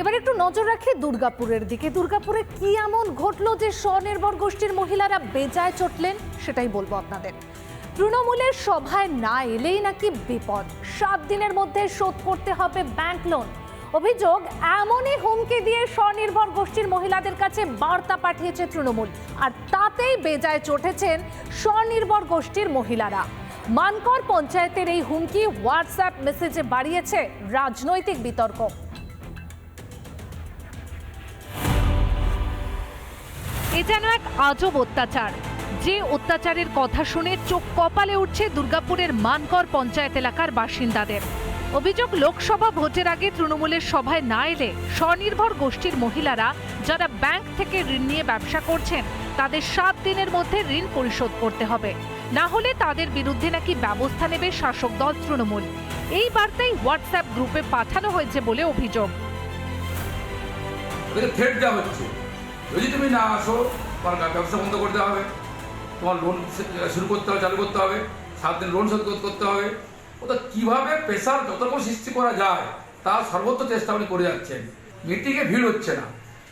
এবার একটু নজর রাখি দুর্গাপুরের দিকে। দুর্গাপুরে কি এমন ঘটলো যে স্বনির্ভর গোষ্ঠীর মহিলারা বেজায় চটলেন, সেটাই বলব আপনাদের। তৃণমূলের সভায় না এলেই নাকি বিপদ। সাত দিনের মধ্যে শোধ করতে হবে ব্যাংক লোন। অভিযোগ, এমনই হুমকি দিয়ে স্বনির্ভর গোষ্ঠীর মহিলাদের কাছে বার্তা পাঠিয়েছে তৃণমূল। আর তাতেই বেজায় চটেছেন স্বনির্ভর গোষ্ঠীর মহিলারা। মানকর পঞ্চায়েতের এই হুমকি হোয়াটসঅ্যাপ মেসেজে বাড়িয়েছে রাজনৈতিক বিতর্ক। যেন এক আজব অত্যাচার। যে অত্যাচারের কথা শুনে চোখ কপালে উঠছে দুর্গাপুরের মানকর পঞ্চায়েত এলাকার বাসিন্দাদের। অভিযোগ লোকসভা ভোটের আগে তৃণমূলের সভায় না এলে স্বনির্ভর গোষ্ঠীর মহিলারা যারা ব্যাংক থেকে ঋণ নিয়ে ব্যবসা করছেন, তাদের সাত দিনের মধ্যে ঋণ পরিশোধ করতে হবে। না হলে তাদের বিরুদ্ধে নাকি ব্যবস্থা নেবে শাসক দল তৃণমূল। এই বার্তাই হোয়াটসঅ্যাপ গ্রুপে পাঠানো হয়েছে বলে অভিযোগ। যদি তুমি না আসো, তোমার ব্যবসা বন্ধ করতে হবে, তোমার লোন শুরু করতে হবে, চালু করতে হবে, সাত দিন লোন শোধ করতে- হবে। ওটা কীভাবে প্রেশার যতটুকু সৃষ্টি করা যায়, তার সর্বোচ্চ চেষ্টা উনি করে যাচ্ছেন। মিটিংয়ে ভিড় হচ্ছে না,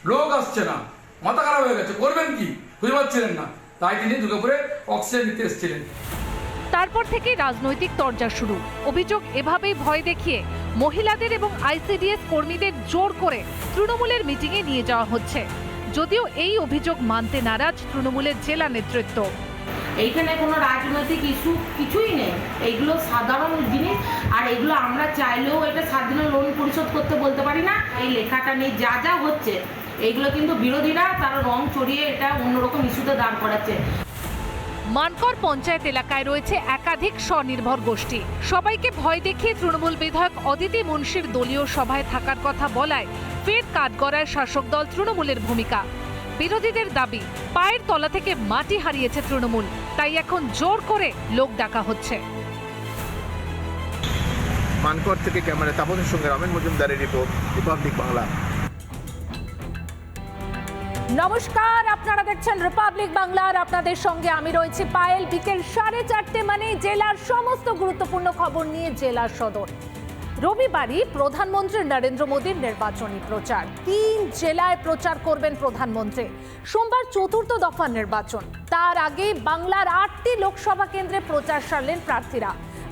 লোক আসছে না, মাথা খারাপ হয়ে গেছে, করবেন কি? খুঁজে পাচ্ছিলেন না। তাই তিনি দুর্গাপুরে অক্সিজেন নিতে এসেছিলেন। তারপর থেকে রাজনৈতিক তরজা শুরু। অভিযোগ এভাবেই ভয় দেখিয়ে মহিলাদের এবং আইসিডিএস কর্মীদের জোর করে তৃণমূলের মিটিংয়ে নিয়ে যাওয়া হচ্ছে। যদিও এই অভিযোগ মানতে নারাজ তৃণমূলের জেলা নেতৃত্ব। এইখানে কোনো রাজনৈতিক ইস্যু কিছুই নেই। এইগুলো সাধারণ জিনিস। আর এগুলো আমরা চাইলেও এটা স্বাধীন লোন পরিশোধ করতে বলতে পারি না। এই লেখাটা নিয়ে যা যা হচ্ছে, এইগুলো কিন্তু বিরোধীরা তারা রং চড়িয়ে এটা অন্যরকম ইস্যুতে দাঁড় করাচ্ছে। মানকর পঞ্চায়েত এলাকায় রয়েছে একাধিক স্বনির্ভর গোষ্ঠী। সবাইকে ভয় দেখিয়ে তৃণমূল বিধায়ক অদিতি মুন্সির দলীয় সভায় থাকার কথা বলায় ফের কাঠগড়ায় শাসক দল তৃণমূলের ভূমিকা। বিরোধীদের দাবি, পায়ের তলা থেকে মাটি হারিয়েছে তৃণমূল, তাই এখন জোর করে লোক ডাকা হচ্ছে। মানকর থেকে ক্যামেরা তাপসের সঙ্গে রমেন মজুমদারের রিপোর্ট, রিপাবলিক বাংলা। নমস্কার, আপনারা দেখছেন রিপাবলিক বাংলার আপনাদের সঙ্গে আমি রয়েছি পায়েল। বিকেল সাড়ে চারটে মানে জেলার সমস্ত গুরুত্বপূর্ণ খবর নিয়ে জেলার সদর। রবিবারই প্রধানমন্ত্রী নরেন্দ্র মোদীর নির্বাচনী প্রচার। তিন জেলায় প্রচার করবেন প্রধানমন্ত্রী। সোমবার চতুর্থ দফা নির্বাচন। তার আগে বাংলার আটটি লোকসভা কেন্দ্রে প্রচার সারলেন প্রার্থীরা।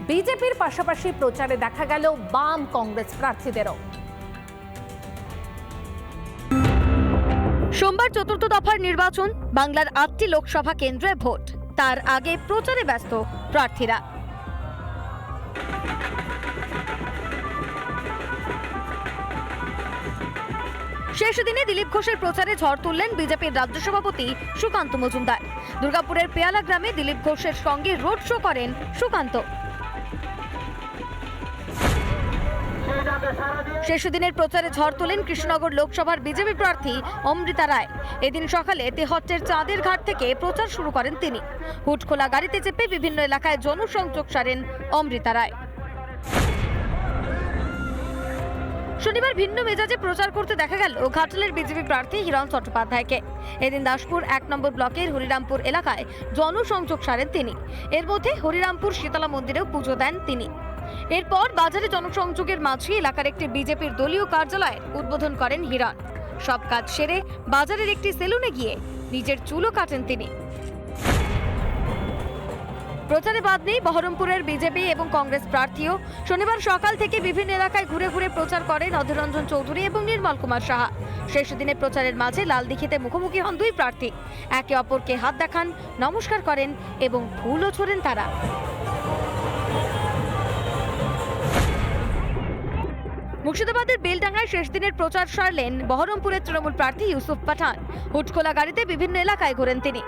বিজেপির পাশাপাশি প্রচারে দেখা গেল বাম কংগ্রেস প্রার্থীদেরও। সোমবার চতুর্থ দফার নির্বাচন, বাংলার আটটি লোকসভা কেন্দ্রে ভোট। তার আগে প্রচারে ব্যস্ত প্রার্থীরা। শেষ দিনে দিলীপ ঘোষের প্রচারে ঝড় তুললেন বিজেপির রাজ্য সভাপতি সুকান্ত মজুমদার। দুর্গাপুরের পেয়ালা গ্রামে দিলীপ ঘোষের সঙ্গে রোড শো করেন সুকান্ত। শেষ দিনের প্রচারে ঝড় তোলেন কৃষ্ণনগর লোকসভার বিজেপি প্রার্থী অমৃতা রায়। এদিন সকালে তেহট্টের চাঁদের ঘাট থেকে প্রচার শুরু করেন তিনি। হুটখোলা গাড়িতে চেপে বিভিন্ন এলাকায় জনসংযোগ সারেন অমৃতা রায়। শনিবার ভিন্ন মেজাজে প্রচার করতে দেখা গেল ঘাটালের বিজেপি প্রার্থী হিরণ চট্টোপাধ্যায়কে। এদিন দাসপুর এক নম্বর ব্লকের হরিরামপুর এলাকায় জনসংযোগ সারেন তিনি। এর মধ্যে হরিরামপুর শীতলা মন্দিরেও পুজো দেন তিনি। এরপর বাজারে জনসংযোগের মাঝে এলাকার একটি বিজেপির দলীয় কার্যালয় উদ্বোধন করেন হিরণ সব কাজ সেরে বাজারের একটি সেলুনে গিয়ে নিজের চুলও কাটেন তিনি। প্রচারে বাদ নেই বহরমপুরের বিজেপি এবং কংগ্রেস প্রার্থীও। শনিবার সকাল থেকে বিভিন্ন এলাকায় ঘুরে ঘুরে প্রচার করেন অধীররঞ্জন চৌধুরী এবং নির্মল কুমার সাহা। শেষ দিনে প্রচারের মাঝে লালদিঘিতে মুখোমুখি হন দুই প্রার্থী। একে অপরকে হাত দেখান, নমস্কার করেন এবং ফুলও ছোড়েন তারা। মুর্শিদাবাদের বেলডাঙ্গায় শেষ দিনের প্রচার সারলেন বহরমপুরের তৃণমূল প্রার্থী ইউসুফ পাঠান। হুটখোলা গাড়িতে বিভিন্ন এলাকায় ঘোরেন তিনি।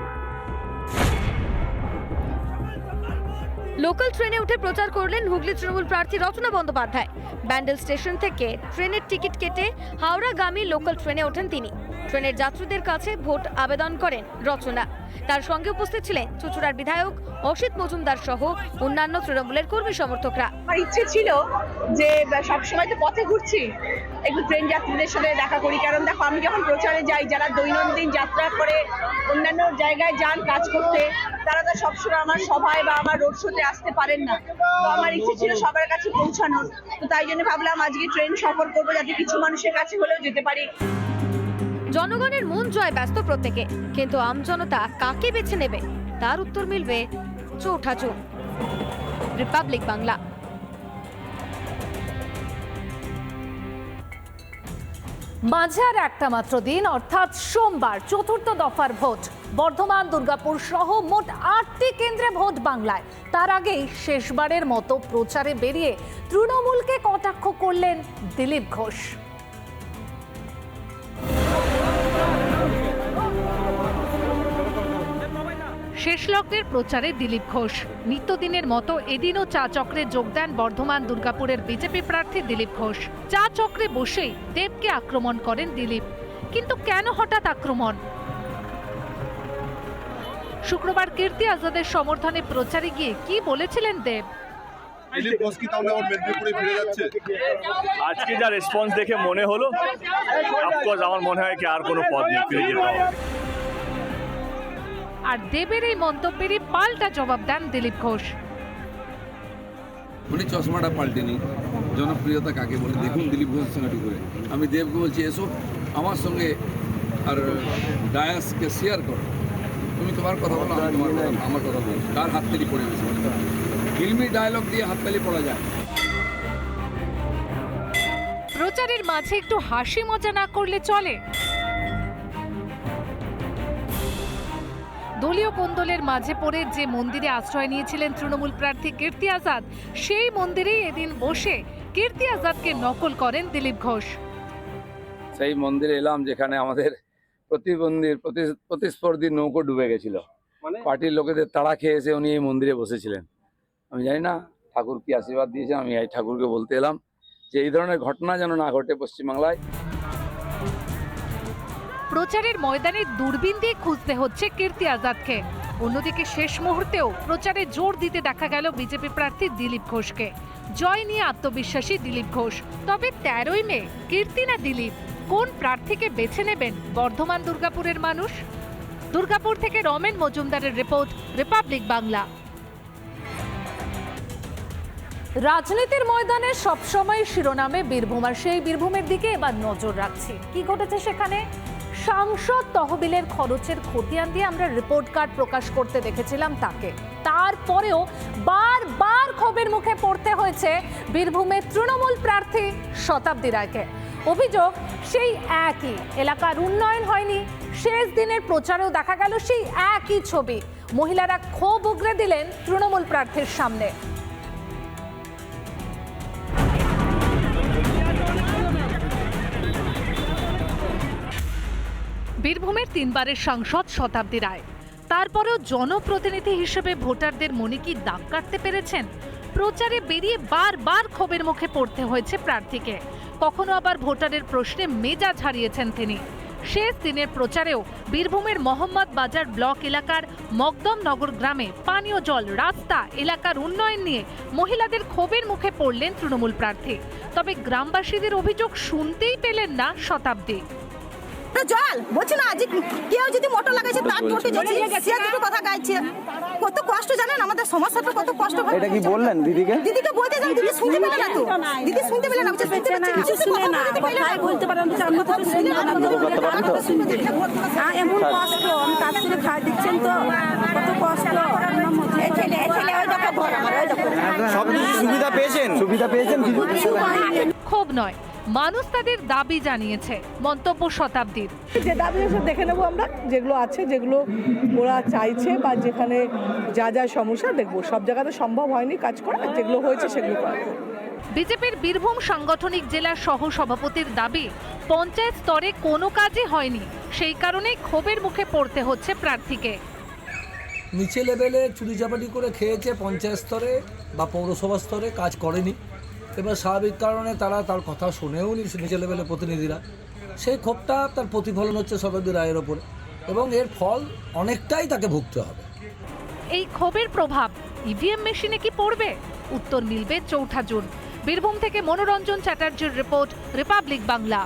লোকাল ট্রেনে উঠে প্রচার করলেন হুগলি তৃণমূল প্রার্থী রচনা বন্দ্যোপাধ্যায়। ব্যান্ডেল স্টেশন থেকে ট্রেনের টিকিট কেটে হাওড়াগামী লোকাল ট্রেনে ওঠেন তিনি। ট্রেনের যাত্রীদের কাছে ভোট আবেদন করেন রচনা। তার সঙ্গে উপস্থিত ছিলেন চুচুড়ার বিধায়ক অসিত মজুমদার সহ অন্যান্য তৃণমূলের কর্মী সমর্থকরা। আমার ইচ্ছে ছিল যে সবসময় তো পথে ঘুরছি। একটু ট্রেন যাত্রীদের সাথে দেখা করি। কারণ দেখো, আমি যখন প্রচারে যাই, যারা দৈনন্দিন যাত্রা করে, অন্যান্য জায়গায় যান কাজ করতে, তারা তো সবসময় আমার সভায় বা আমার রোড শোতে আসতে পারেন না। তো আমার ইচ্ছে ছিল সবার কাছে পৌঁছানোর। তো তাই জন্য ভাবলাম আজকে ট্রেন সফর করব, যাতে কিছু মানুষের কাছে হলেও যেতে পারি। জনগণের মন জয় ব্যস্ত প্রত্যেকে, কিন্তু আমজনতা কাকে বেছে নেবে? তার উত্তর মিলবে চৌঠা চোখ রিপাবলিক বাংলা। মাঝার একটা মাত্র দিন, অর্থাৎ সোমবার, চতুর্থ দফার ভোট। বর্ধমান, দুর্গাপুর সহ মোট আটটি কেন্দ্রে ভোট বাংলায়। তার আগেই শেষবারের মতো প্রচারে বেরিয়ে তৃণমূলকে কটাক্ষ করলেন দিলীপ ঘোষ। শেষ লগ্নের প্রচারে দিলীপ ঘোষ। নিত্যদিনের মতো এদিনও চা চক্রে যোগ দেন বর্ধমান দুর্গাপুরের বিজেপি প্রার্থী দিলীপ ঘোষ। চা চক্রে বসেই দেবকে আক্রমণ করেন দিলীপ। কিন্তু কেন হঠাৎ আক্রমণ? শুক্রবার কীর্তি আজাদের সমর্থনে প্রচারে গিয়ে কি বলেছিলেন দেব? দিলীপ ঘোষ কি তাহলে আবার মেদিনীপুরে ফিরে যাচ্ছে? আজকে যা রেসপন্স দেখে মনে হলো আমার মনে হয় কি আর কোনো পথ নেই ফিরে যেতে হবে। আর দেবের এই মন্তব্যেরই পাল্টা জবাব দেন দিলীপ ঘোষ। উনি চশমাটা পাল্টেনি। জনপ্রিয়তা কাকে বলে? দেখুন দিলীপ ঘোষের সঙ্গে করে আমি দেবকে বলছি এসো আমার সঙ্গে আর ডায়াসকে শেয়ার করো। তুমি তোমার কথা বলো আমি তোমার কথা আমার কথা বলব কার হাততালি পড়ে গেছে? ফিল্মি ডায়লগ দিয়ে হাত হাততালি পড়া যায়। প্রচারের মাঝে একটু হাসি মজা না করলে চলে। দলীয় কোন্দলের মাঝে পড়ে যে মন্দিরে আশ্রয় নিয়েছিলেন তৃণমূল প্রার্থী কীর্তি আজাদ সেই মন্দিরেই এদিন বসে কীর্তি আজাদকে নকল করেন দিলীপ ঘোষ। সেই মন্দিরে এলাম যেখানে আমাদের প্রতিবন্ধী প্রতি- প্রতিস্পর্ধী নৌকো ডুবে গেছিল। পার্টির লোকেদের তাড়া খেয়ে এসে উনি এই মন্দিরে বসেছিলেন। আমি জানি না ঠাকুর কি আশীর্বাদ দিয়েছে আমি এই ঠাকুরকে বলতে এলাম যে এই ধরনের ঘটনা যেন না ঘটে পশ্চিমবাংলায় প্রচারের ময়দানে দূরবীন দিয়ে খুঁজতে হচ্ছে কীর্তি আজাদকে। অন্যদিকে শেষ মুহূর্তেও প্রচারে জোর দিতে দেখা গেল বিজেপি প্রার্থী দিলীপ ঘোষকে। জয় নিয়ে আত্মবিশ্বাসী দিলীপ ঘোষ। তবে তেরোই মে, কীর্তি না দিলীপ? কোন প্রার্থীকে বেছে নেবেন বর্ধমান দুর্গাপুরের মানুষ? দুর্গাপুর থেকে রমেন মজুমদারের রিপোর্ট, রিপাবলিক বাংলা। রাজনীতির ময়দানে সবসময় শিরোনামে বীরভূম। আর সেই বীরভূমের দিকে এবার নজর রাখছি। কি ঘটেছে সেখানে? সাংসদ তহবিলের খরচের খতিয়ান দিয়ে আমরা রিপোর্ট কার্ড প্রকাশ করতে দেখেছিলাম তাকে। তারপরেও বারবার ক্ষোভের মুখে পড়তে হয়েছে বীরভূমের তৃণমূল প্রার্থী শতাব্দী রায়কে। অভিযোগ সেই একই, এলাকার উন্নয়ন হয়নি, শেষ দিনের প্রচারেও দেখা গেল সেই একই ছবি। মহিলারা ক্ষোভ উগরে দিলেন তৃণমূল প্রার্থীর সামনে। বীরভূমের তিনবারের সাংসদ শতাব্দী রায়। তারপরেও জনপ্রতিনিধি হিসেবে ভোটারদের মনে কি দাগ কাটতে পেরেছেন? প্রচারে বেরিয়ে বারবার ক্ষোভের মুখে পড়তে হয়েছে প্রার্থীকে। কখনো আবার ভোটারের প্রশ্নে মেজাজ হারিয়েছেন তিনি। শেষ দিনের প্রচারেও বীরভূমের মোহাম্মদ বাজার ব্লক এলাকার মকদম নগর গ্রামে পানীয় জল, রাস্তা, এলাকার উন্নয়ন নিয়ে মহিলাদের ক্ষোভের মুখে পড়লেন তৃণমূল প্রার্থী। তবে গ্রামবাসীদের অভিযোগ শুনতেই পেলেন না শতাব্দী। তো জল। বলছে না আজ কেউ যদি মোটর লাগাইছে তার টোটে যদি সে দুটো কথা গাইছে। কত কষ্ট জানেন আমাদের সমস্যাটা কত কষ্ট হয়। এটা কি বললেন দিদিকে? দিদিকে বলতে দিদি শুনতে পেলে না তো। দিদি শুনতে পেলে না বলছে শুনতে পাচ্ছে কিছু শুনে না কথাই বলতে পারে না। আমরা তো শুনি না পারেন? হ্যাঁ এমন কষ্ট আমি কাজ করে খাই দিচ্ছেন তো? কত কষ্ট। এই ছেলে এই ছেলে ওই দেখো ঘর আমার ওই দেখো। সব কিছু সুবিধা পেয়েছেন? সুবিধা পেয়েছেন ক্ষোভ নয়। মানুষ তাদের দাবি জানিয়েছে মন্তব্য শতাব্দীর। যে দাবি এসে দেখে নেব আমরা যেগুলো আছে যেগুলো ওরা চাইছে বা যেখানে যা যা সমস্যা দেখব। সব জায়গাতে সম্ভব হয়নি কাজ করা যেগুলো হয়েছে সেগুলো করা। বিজেপির বীরভূম সাংগঠনিক জেলার সহ সভাপতির দাবি পঞ্চায়েত স্তরে কোনো কাজই হয়নি সেই কারণেই ক্ষোভের মুখে পড়তে হচ্ছে প্রার্থীকে। নিচে লেভেলে চুরি চাপাটি করে খেয়েছে পঞ্চায়েত স্তরে বা পৌরসভা স্তরে কাজ করেনি। এবার স্বাভাবিক কারণে তারা তার কথা শুনেও নিচে লেভেলের প্রতিনিধিরা। সেই ক্ষোভটা তার প্রতিফলন হচ্ছে শতাব্দী রায়ের ওপরে এবং এর ফল অনেকটাই তাকে ভুগতে হবে। এই ক্ষোভের প্রভাব ইভিএম মেশিনে কি পড়বে? উত্তর মিলবে চৌঠা জুন। বীরভূম থেকে মনোরঞ্জন চ্যাটার্জির রিপোর্ট রিপাবলিক বাংলা